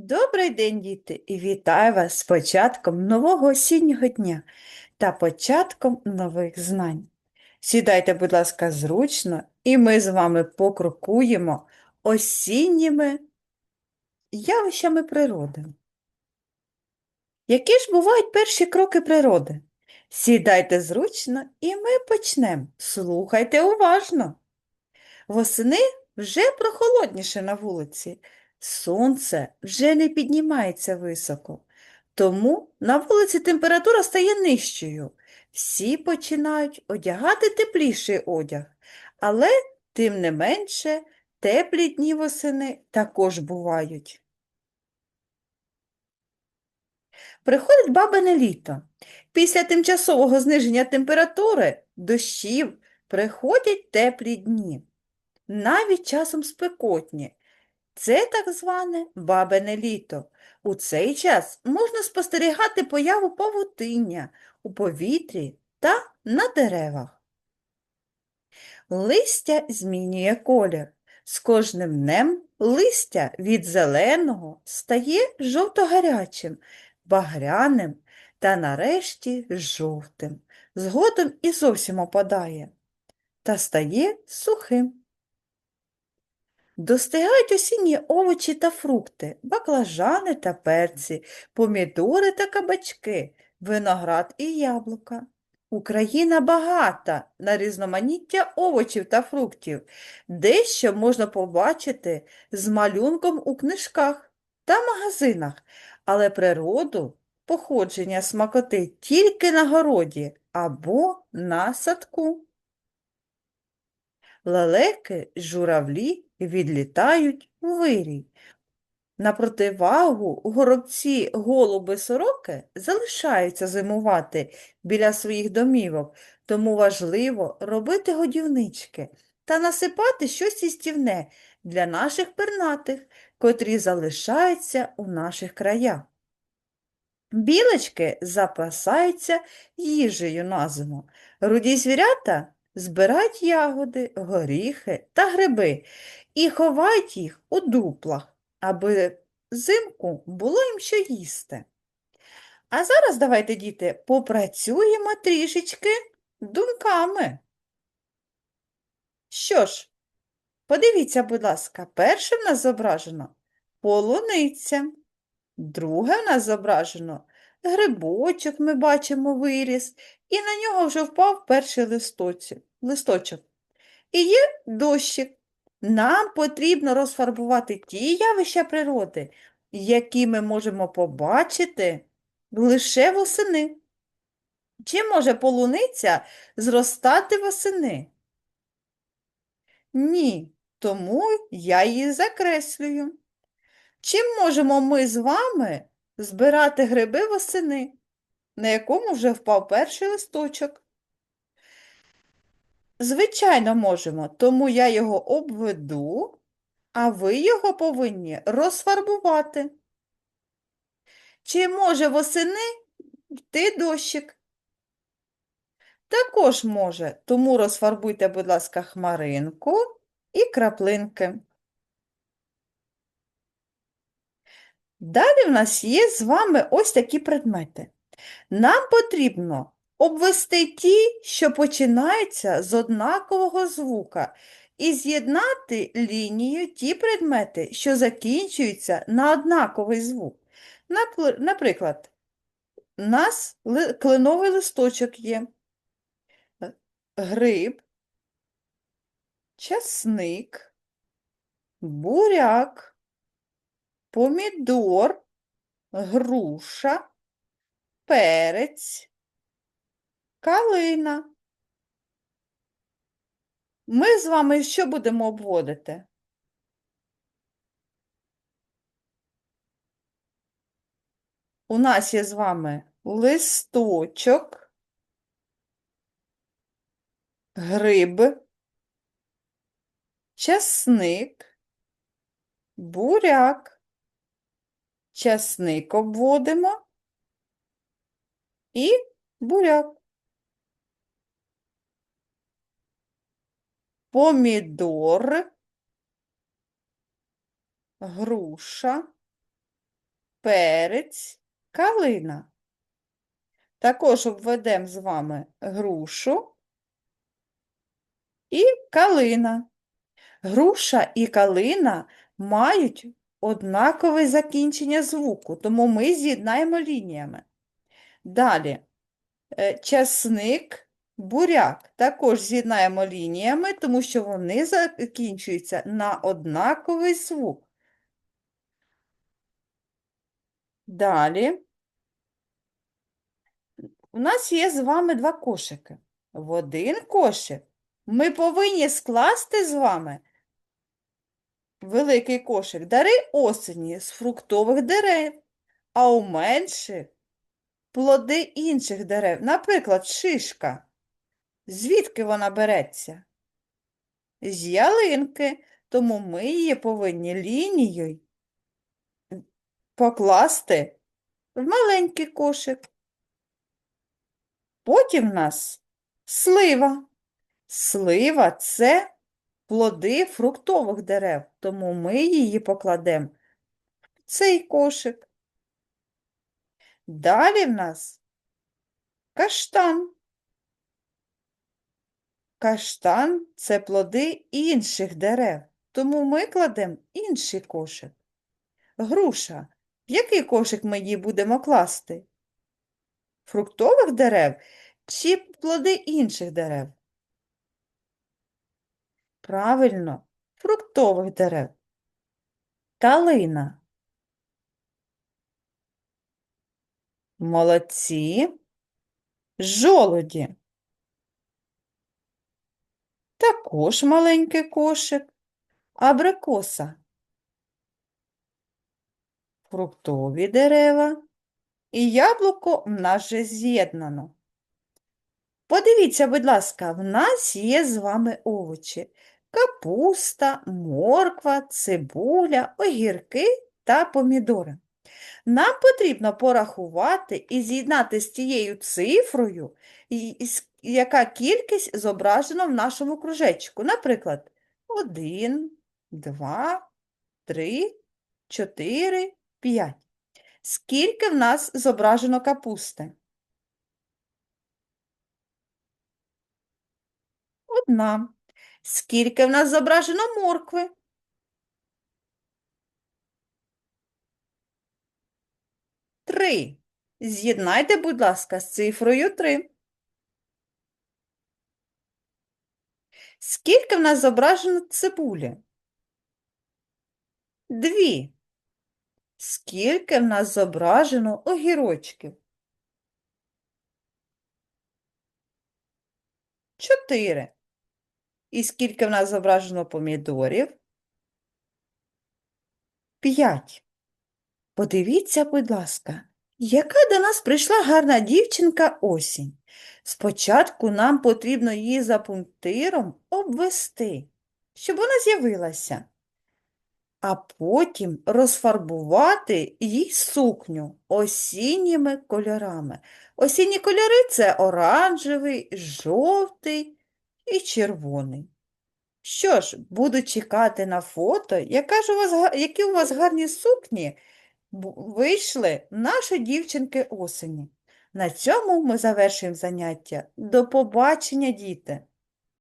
Добрий день, діти, і вітаю вас з початком нового осіннього дня та початком нових знань. Сідайте, будь ласка, зручно, і ми з вами покрокуємо осінніми явищами природи. Які ж бувають перші кроки природи? Сідайте зручно, і ми почнемо. Слухайте уважно. Восени вже прохолодніше на вулиці. Сонце вже не піднімається високо, тому на вулиці температура стає нижчою. Всі починають одягати тепліший одяг, але, тим не менше, теплі дні восени також бувають. Приходить бабине літо. Після тимчасового зниження температури, дощів, приходять теплі дні, навіть часом спекотні. Це так зване бабине літо. У цей час можна спостерігати появу павутиння у повітрі та на деревах. Листя змінює колір. З кожним днем листя від зеленого стає жовто-гарячим, багряним та нарешті жовтим. Згодом і зовсім опадає та стає сухим. Достигають осінні овочі та фрукти, баклажани та перці, помідори та кабачки, виноград і яблука. Україна багата на різноманіття овочів та фруктів. Дещо можна побачити з малюнком у книжках та магазинах, але природу походження смакоти тільки на городі або на садку. Лелеки, журавлі відлітають у вирій. На противагу горобці голуби сороки залишаються зимувати біля своїх домівок, тому важливо робити годівнички та насипати щось їстівне для наших пернатих, котрі залишаються у наших краях. Білочки запасаються їжею на зиму. Руді звірята збирають ягоди, горіхи та гриби і ховають їх у дуплах, аби взимку було їм що їсти. А зараз давайте, діти, попрацюємо трішечки думками. Що ж, подивіться, будь ласка, перше в нас зображено полуниця, друге в нас зображено грибочок, ми бачимо виріс, і на нього вже впав перший листоці- листочок. І є дощик. Нам потрібно розфарбувати ті явища природи, які ми можемо побачити лише восени. Чи може полуниця зростати восени? Ні, тому я її закреслюю. Чим можемо ми з вами збирати гриби восени, на якому вже впав перший листочок? Звичайно, можемо, тому я його обведу, а ви його повинні розфарбувати. Чи може восени йти дощик? Також може, тому розфарбуйте, будь ласка, хмаринку і краплинки. Далі в нас є з вами ось такі предмети. Нам потрібно обвести ті, що починаються з однакового звука, і з'єднати лінією ті предмети, що закінчуються на однаковий звук. Наприклад, у нас кленовий листочок є, гриб, часник, буряк, помідор, груша, перець, калина. Ми з вами що будемо обводити? У нас є з вами листочок, гриб, часник, буряк. Часник обводимо і буряк. Помідор, груша, перець, калина. Також обведемо з вами грушу і калина. Груша і калина мають однакове закінчення звуку, тому ми з'єднаємо лініями. Далі, е, часник, буряк також з'єднаємо лініями, тому що вони закінчуються на однаковий звук. Далі. У нас є з вами два кошики. В один кошик ми повинні скласти з вами великий кошик дари осені з фруктових дерев, а у менших плоди інших дерев, наприклад, шишка. Звідки вона береться? З ялинки, тому ми її повинні лінією покласти в маленький кошик. Потім в нас слива. Слива це плоди фруктових дерев, тому ми її покладемо в цей кошик. Далі в нас каштан. Каштан це плоди інших дерев, тому ми кладемо інший кошик. Груша. В який кошик ми її будемо класти? Фруктових дерев чи плоди інших дерев? Правильно, фруктових дерев. Калина. Молодці. Жолуді. Також маленький кошик. Абрикоса. Фруктові дерева. І яблуко в нас вже з'єднано. Подивіться, будь ласка, в нас є з вами овочі. Капуста, морква, цибуля, огірки та помідори. Нам потрібно порахувати і з'єднати з тією цифрою, с- яка кількість зображена в нашому кружечку. Наприклад, 1, 2, 3, 4, 5. Скільки в нас зображено капусти? Одна. Скільки в нас зображено моркви? Три. З'єднайте, будь ласка, з цифрою 3. Скільки в нас зображено цибулі? Дві. Скільки в нас зображено огірочків? Чотири. І скільки в нас зображено помідорів? П'ять. Подивіться, будь ласка, яка до нас прийшла гарна дівчинка осінь. Спочатку нам потрібно її за пунктиром обвести, щоб вона з'явилася, а потім розфарбувати їй сукню осінніми кольорами. Осінні кольори це оранжевий, жовтий і червоний. Що ж, буду чекати на фото, яка ж які у вас гарні сукні вийшли наші дівчинки осені. На цьому ми завершуємо заняття. До побачення, діти!